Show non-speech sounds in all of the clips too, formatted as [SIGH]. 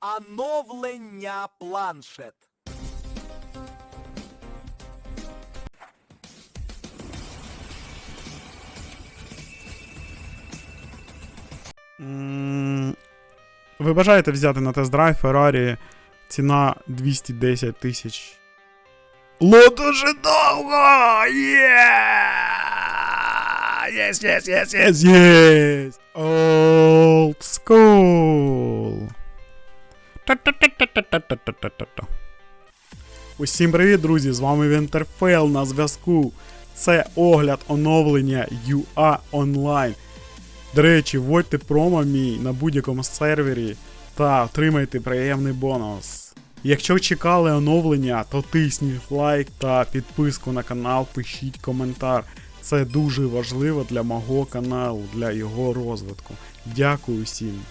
Оновлення планшет. М, Ви бажаєте взяти на тест-драйв Феррарі ціна 210 тисяч. Ло дуже довго! Є! Єс, єс, єс, єс, єс! Old school! Усім привіт, друзі! З вами Вінтерфейл на зв'язку. Це огляд оновлення UA Online. До речі, вводьте промо мій на будь-якому сервері та отримайте приємний бонус. Якщо чекали оновлення, то тисніть лайк та підписку на канал, пишіть коментар. Це дуже важливо для мого каналу, для його розвитку. Дякую всім.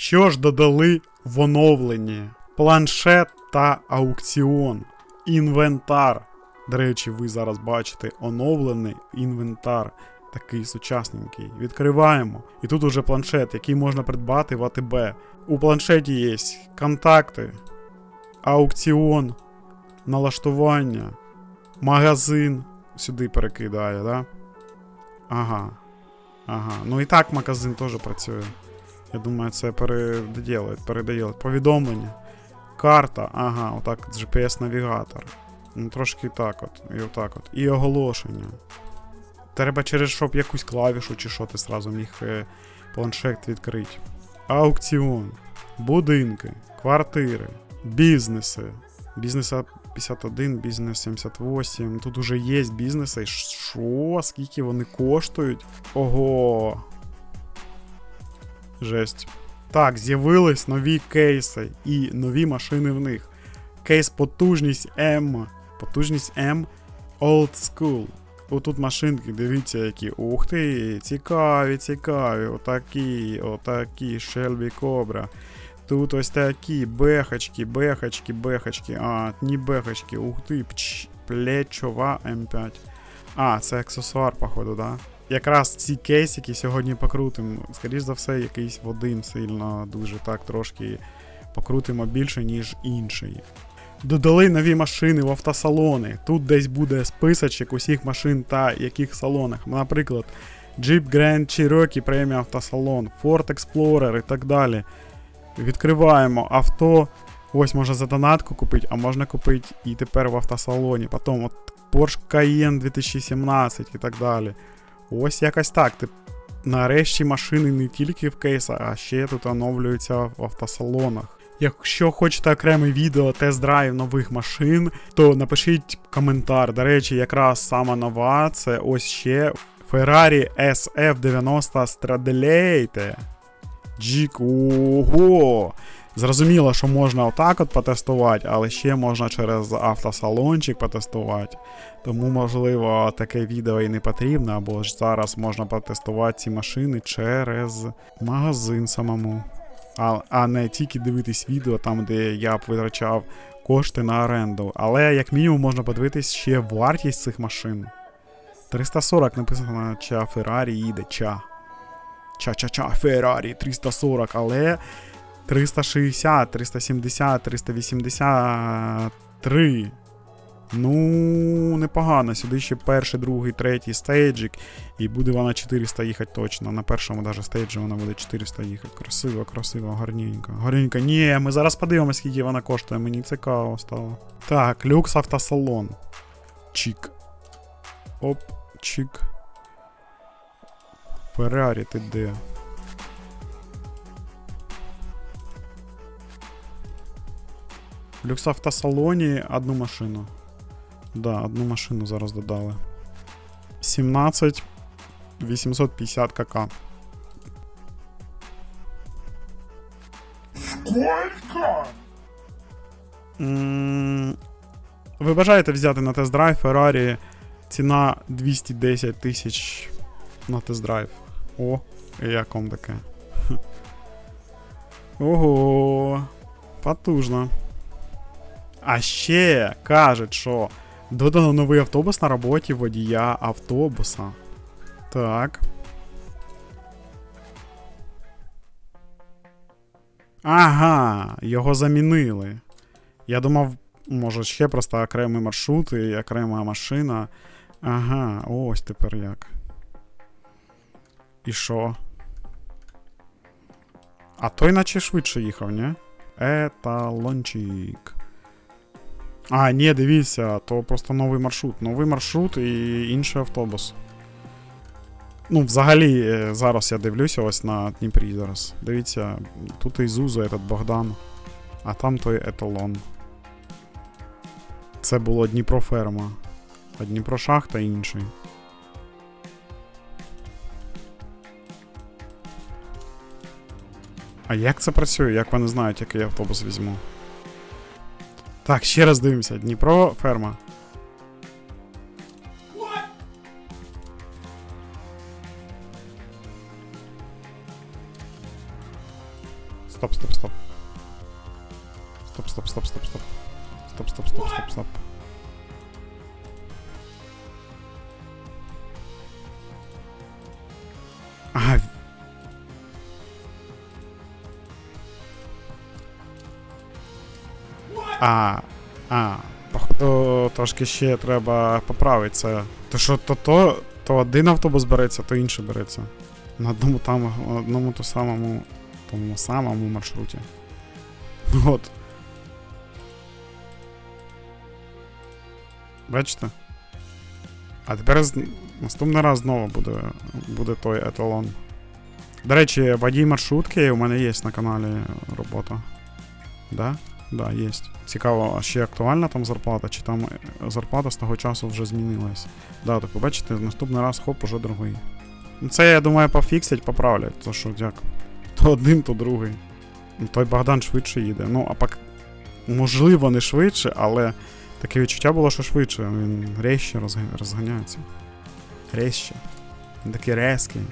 Що ж додали в оновленні? Планшет та аукціон. Інвентар. До речі, ви зараз бачите оновлений інвентар такий сучасненький. Відкриваємо. І тут уже планшет, який можна придбати в АТБ. У планшеті є контакти, аукціон, налаштування, магазин. Сюди перекидає, да? Ага. Ага. Ну і так магазин теж працює. Я думаю, це переділить, переділить. Повідомлення. Карта, ага, отак, GPS-навігатор. Ну, трошки так от, і отак от. І оголошення. Треба через щоб якусь клавішу чи що ти сразу міг е, планшет відкрити. Аукціон, будинки, квартири, бізнеси. Бізнеса 51, бізнес 78. Тут уже є бізнеси. Що? Скільки вони коштують? Ого. Жесть. Так, з'явились нові кейси і нові машини в них. Кейс потужність М. Потужність М Old School. Отут машинки, дивіться, які. Ух ти, цікаві, цікаві. Отакі, отакі, Shelby Cobra. Тут ось такі бехачки, бехачки, бехачки. А, ні бехачки, ух ти, пч, плечова М5. А, це аксесуар, походу, да? Якраз ці кейсики сьогодні покрутимо. Скоріш за все, якийсь в один сильно дуже так трошки покрутимо більше, ніж інший. Додали нові машини в автосалони. Тут десь буде списочок усіх машин та яких салонах. Наприклад, Jeep Grand Cherokee Premium автосалон, Ford Explorer і так далі. Відкриваємо авто. Ось можна за донатку купити, а можна купити і тепер в автосалоні. Потім от Porsche Cayenne 2017 і так далі. Ось якось так. Ти... Нарешті машини не тільки в кейсах, а ще тут оновлюються в автосалонах. Якщо хочете окреме відео тест-драйв нових машин, то напишіть коментар. До речі, якраз сама нова, це ось ще Ferrari SF90 Stradaleite. Джік, ого! Зрозуміло, що можна отак от потестувати, але ще можна через автосалончик потестувати. Тому, можливо, таке відео і не потрібно, або ж зараз можна потестувати ці машини через магазин самому. А, а не тільки дивитись відео там, де я б витрачав кошти на оренду. Але як мінімум можна подивитись ще вартість цих машин. 340 написано, ча Феррарі їде, ча. Ча-ча-ча, Феррарі 340, але 360, 370, 383. Ну, непогано. Сюди ще перший, другий, третій стейджик. І буде вона 400 їхати точно. На першому даже стейджі вона буде 400 їхати. Красиво, красиво, гарненько. Гарненько. Ні, ми зараз подивимося, скільки вона коштує. Мені цікаво стало. Так, люкс автосалон. Чик. Оп, чик. Феррарі, ти де? Люкс автосалоні одну машину. Да, одну машину зараз додали. 17 850 кк. М, Ви бажаєте взяти на тест-драйв Ferrari ціна 210 тисяч на тест-драйв. О, як вам таке? Ого, потужно. А ще кажуть, що додано новий автобус на роботі водія автобуса. Так. Ага, його замінили. Я думав, може, ще просто окремий маршрут і окрема машина. Ага, ось тепер як. І що? А той наче швидше їхав, ні? Еталончик. А, ні, дивіться, то просто новий маршрут. Новий маршрут і інший автобус. Ну, взагалі, е, зараз я дивлюся ось на Дніпрі зараз. Дивіться, тут Ізуза, этот Богдан, а там той еталон. Це було Дніпро ферма. А Дніпро шахта інший. А як це працює? Як вони знають, який автобус візьму? Так, ще раз дивимося. Дніпро ферма. Стоп, стоп, стоп. Стоп, стоп, стоп, стоп, стоп. Стоп, стоп, стоп, стоп, стоп. А, а, походу, трошки ще треба поправити це. То що то, то, то один автобус береться, то інший береться. На одному там, одному то самому, тому самому маршруті. От. Бачите? А тепер наступний раз знову буде, буде той еталон. До речі, водій маршрутки у мене є на каналі робота. Да? Да, є. Цікаво, а ще актуальна там зарплата, чи там е, зарплата з того часу вже змінилась. Да, то побачите, наступний раз хоп, уже другий. Ну це, я думаю, пофіксять, поправлять, то що як. То один, то другий. Ну, Той Богдан швидше їде. Ну, а пак. Можливо, не швидше, але таке відчуття було, що швидше. Він резче розганяється. Резче. Він такий резкий.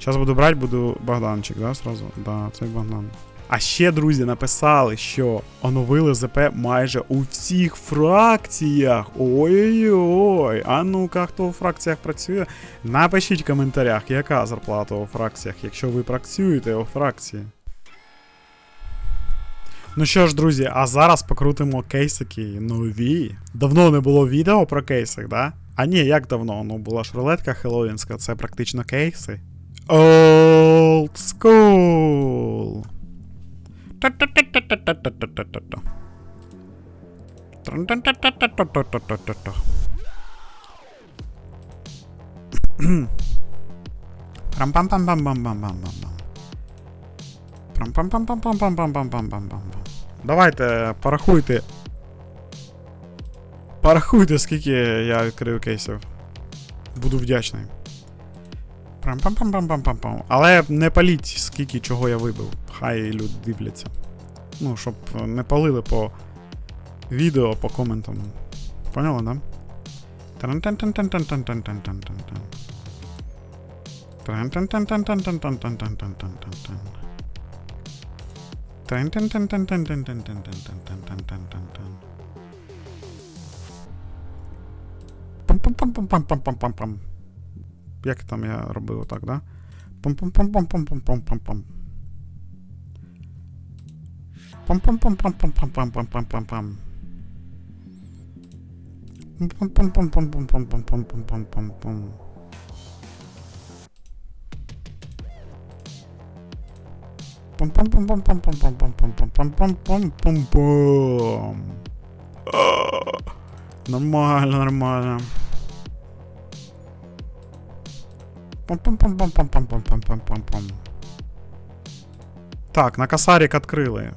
Зараз буду брати, буду Богданчик, да, сразу? Да, це Богдан. А ще, друзі, написали, що оновили ЗП майже у всіх фракціях. Ой-ой-ой. А ну-ка, хто у фракціях працює? Напишіть в коментарях, яка зарплата у фракціях, якщо ви працюєте у фракції. Ну що ж, друзі, а зараз покрутимо кейсики нові. Давно не було відео про кейсик, да? А ні, як давно? Ну була ж рулетка хеллоуінська, це практично кейси. Old school. Та-та-та-та-та-та-та-та-та-та. Тран-тан-та-та-та-та-та-та-та-та. Прам-пам-пам-пам-пам-пам-пам-пам. Прам-пам-пам-пам-пам-пам-пам-пам-пам-пам. Давайте, порахуйте. Порахуйте, скільки я відкрив кейсів. Буду вдячний. Прам-пам-пам-пам-пам-пам. Але не паліть, скільки чого я вибив. Хай люди дивляться. Ну, щоб не палили по відео, по коментам. Поняли, да? Тран-тан-тан-тан-тан-тан-тан-тан-тан-тан. Тран-тан-тан-тан-тан-тан-тан-тан-тан-тан-тан. Тран-тан-тан-тан-тан-тан-тан-тан-тан-тан-тан-тан. Пам-пам-пам-пам-пам-пам-пам-пам. Як там я робив отак, да? Пам-пам-пам-пам-пам-пам-пам-пам. Пам-пам-пам-пам-пам-пам-пам-пам-пам-пам. Пам-пам-пам-пам-пам-пам-пам-пам-пам-пам. Пам-пам-пам-пам-пам-пам-пам-пам-пам-пам-пам. А, Нормально, нормально. Пам-пам-пам-пам-пам-пам-пам-пам-пам. Так, на косарик відкрили.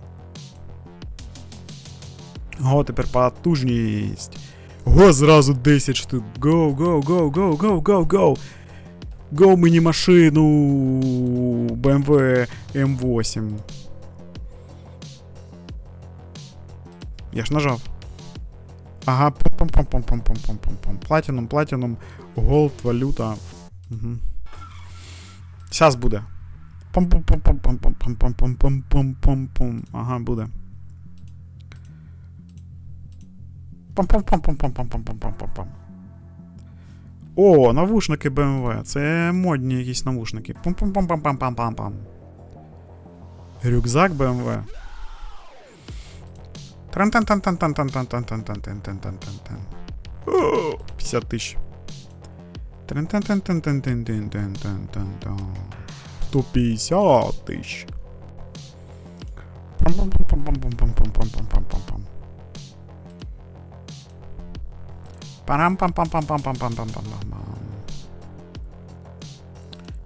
Го, тепер потужність. Го, зразу 10 штук. Го, го, го, го, го, го, го. Го мені машину BMW M8. Я ж нажав. Ага, пам-пам-пам-пам-пам-пам-пам. Платинум, платинум, голд, валюта. Угу. Сейчас буде. Пам-пам-пам-пам-пам-пам-пам-пам-пам-пам. Ага, буде. Пам-пам-пам-пам-пам-пам-пам-пам-пам. О, навушники BMW. Це модні якісь навушники. Пам-пам-пам-пам-пам-пам-пам. Рюкзак BMW. тран тан тан тан тан тан тан тан тан тан тан тан тан тан тан 50 тисяч. 150 тисяч.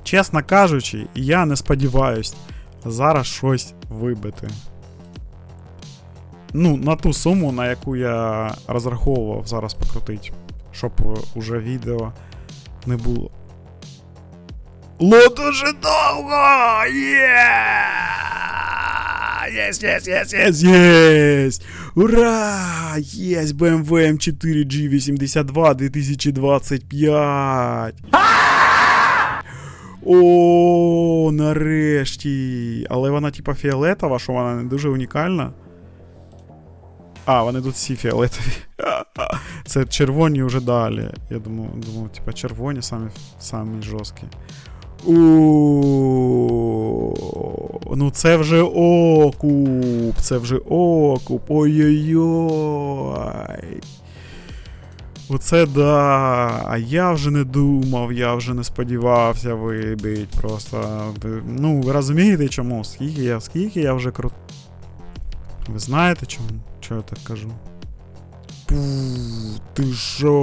Чесно кажучи, я не сподіваюсь зараз щось вибити. Ну, на ту суму, на яку я розраховував зараз покрутить, щоб уже відео не було. Ло дуже довго! Єс, єс, єс, єс, єс! Ура! Єс, BMW M4 G82 2025! О, нарешті! Але вона типа фіолетова, що вона не дуже унікальна. А, вони тут всі фіолетові. [LAUGHS] Це червоні вже далі. Я думав, думав, типа червоні самі, самі жорсткі. У, ну це вже окуп, це вже окуп. Ой-ой-ой. Оце да. А я вже не думав, я вже не сподівався вибить. Просто. Ну, ви розумієте чому? Скільки я, скільки я вже крут. Ви знаєте чому? Чого я так кажу? Пу, ти шо?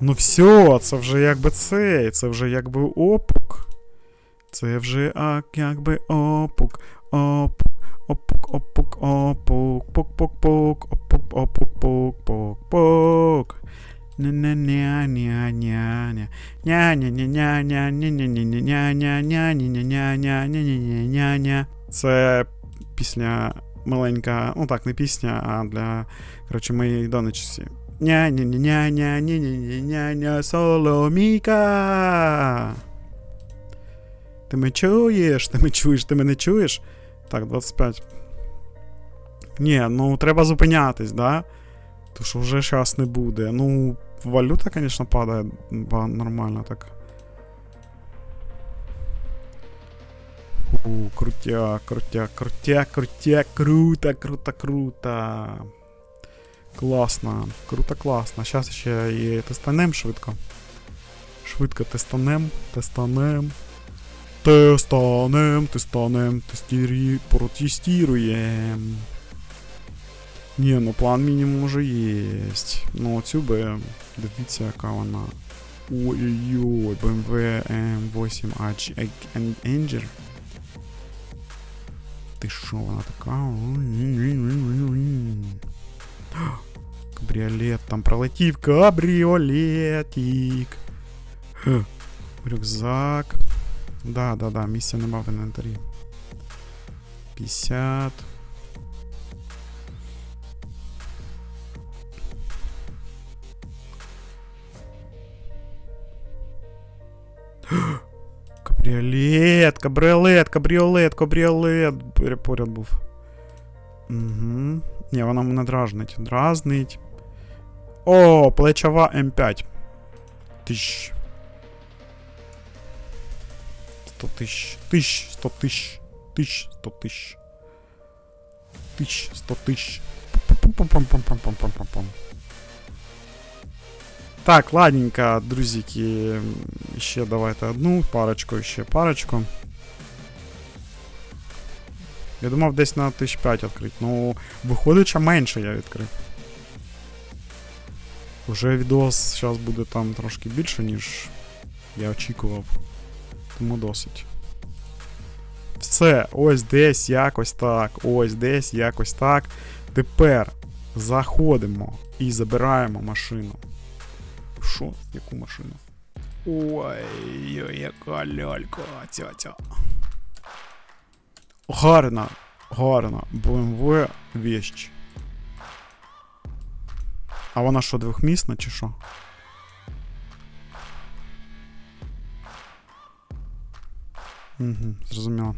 Ну все, це вже якби цей, це вже якби опук. Це вже а, якби опук, опук, опук, опук, опук, пук, пук, пук, опук, опук, пук, пук, пук. Ня-ня-ня-ня-ня-ня. Ня-ня-ня-ня-ня-ня-ня-ня-ня-ня-ня-ня-ня-ня-ня-ня-ня-ня-ня. Це пісня маленька, ну так, не пісня, а для, коротше, моєї донечці. Ня-ня-ня-ня-ня-ня-ня-ня-ня, Соломійка. Ти мене чуєш? Ти мене чуєш? Ти мене чуєш? Так, 25. Ні, ну треба зупинятись, да? То що вже щас не буде. Ну, валюта, падає ба- нормально так. У, крутяк, крутяк, крутяк, крутяк, круто, круто, круто. Класно, круто, класно. Зараз ще і тестанем швидко. Швидко тестанем, тестанем. Тестанем, тестанем, тестірі, протестіруєм. Ні, ну план мінімум уже єсть. Ну, цю би. Дивіться, яка вона. Ой-ой-ой, BMW M8 H Anger. Ти що, вона така? Кабріолет, там пролетів кабріолетик. Хе. Рюкзак. Да, да, да, місця нема в інвентарі. 50. Кабріолет, кабріолет, кабріолет, кабріолет. Поряд був. Угу. Ні, вона мене дражнить. Дразнить. О, плечова М5. Тисяч. 100 тисяч. Тисяч, 100 тисяч. Тисяч, 100 тисяч. Тисяч, 100 тисяч. Пам-пам-пам-пам-пам-пам-пам-пам. Так, ладненько, друзики. Ще давайте одну парочку, ще парочку. Я думав десь на 1005 відкрити. Ну, виходить, що менше я відкрив. Уже відос зараз буде там трошки більше, ніж я очікував. Тому досить. Все, ось десь якось так. Ось десь якось так. Тепер заходимо і забираємо машину. Що? Яку машину? Ой, яка лялька, ця-ця. Гарна, гарна. BMW вещь. А вона що, двохмісна чи що? Угу, зрозуміло.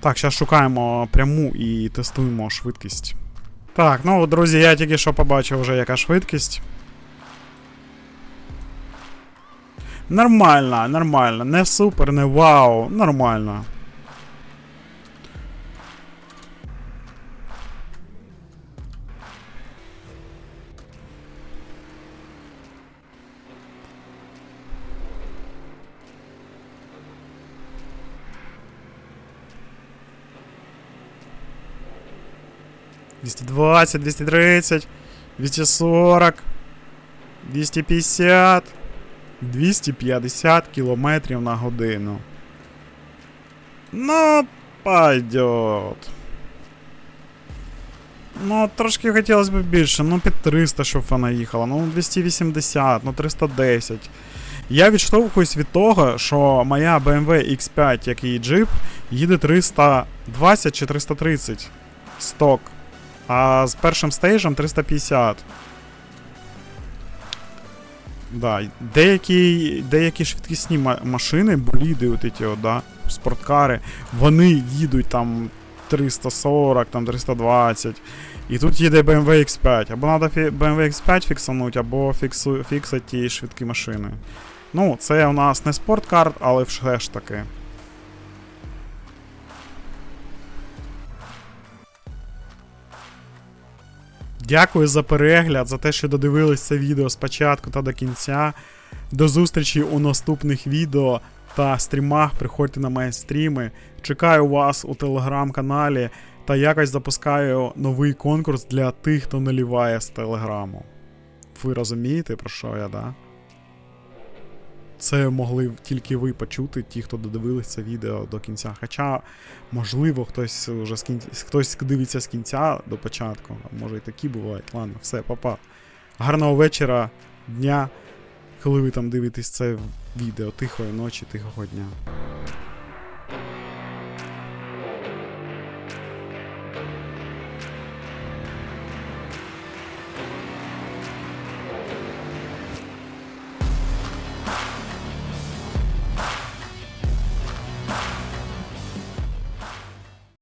Так, зараз шукаємо пряму і тестуємо швидкість. Так, ну, друзі, я тільки що побачив вже яка швидкість. Нормально, нормально. Не супер, не вау. Нормально. Двісті двадцять, двісті тридцять, двісті сорок, двісті п'ятдесят, двісті п'ятдесят кілометрів на годину. Ну, пойдет. Ну, трошки хотілося б більше, ну під 300, щоб вона їхала, ну 280, ну 310. Я відштовхуюсь від того, що моя BMW X5, як і джип, їде 320 чи 330 сток. А з першим стейжем 350. Да. Деякі, деякі швидкісні машини, боліди, от ті, от, да, спорткари, вони їдуть там 340, там 320. І тут їде BMW X5. Або треба BMW X5 фіксануть, або фіксу, фіксати ті швидкі машини. Ну, це у нас не спорткар, але все ж таки. Дякую за перегляд, за те, що додивились це відео спочатку та до кінця. До зустрічі у наступних відео та стрімах. Приходьте на мої стріми. Чекаю вас у телеграм-каналі та якось запускаю новий конкурс для тих, хто наліває з телеграму. Ви розумієте, про що я, да? Це могли тільки ви почути, ті, хто додивились це відео до кінця. Хоча, можливо, хтось вже з кінця, хтось дивиться з кінця до початку. Може і такі бувають. Ладно, все, папа. Гарного вечора, дня, коли ви там дивитесь це відео. Тихої ночі, тихого дня.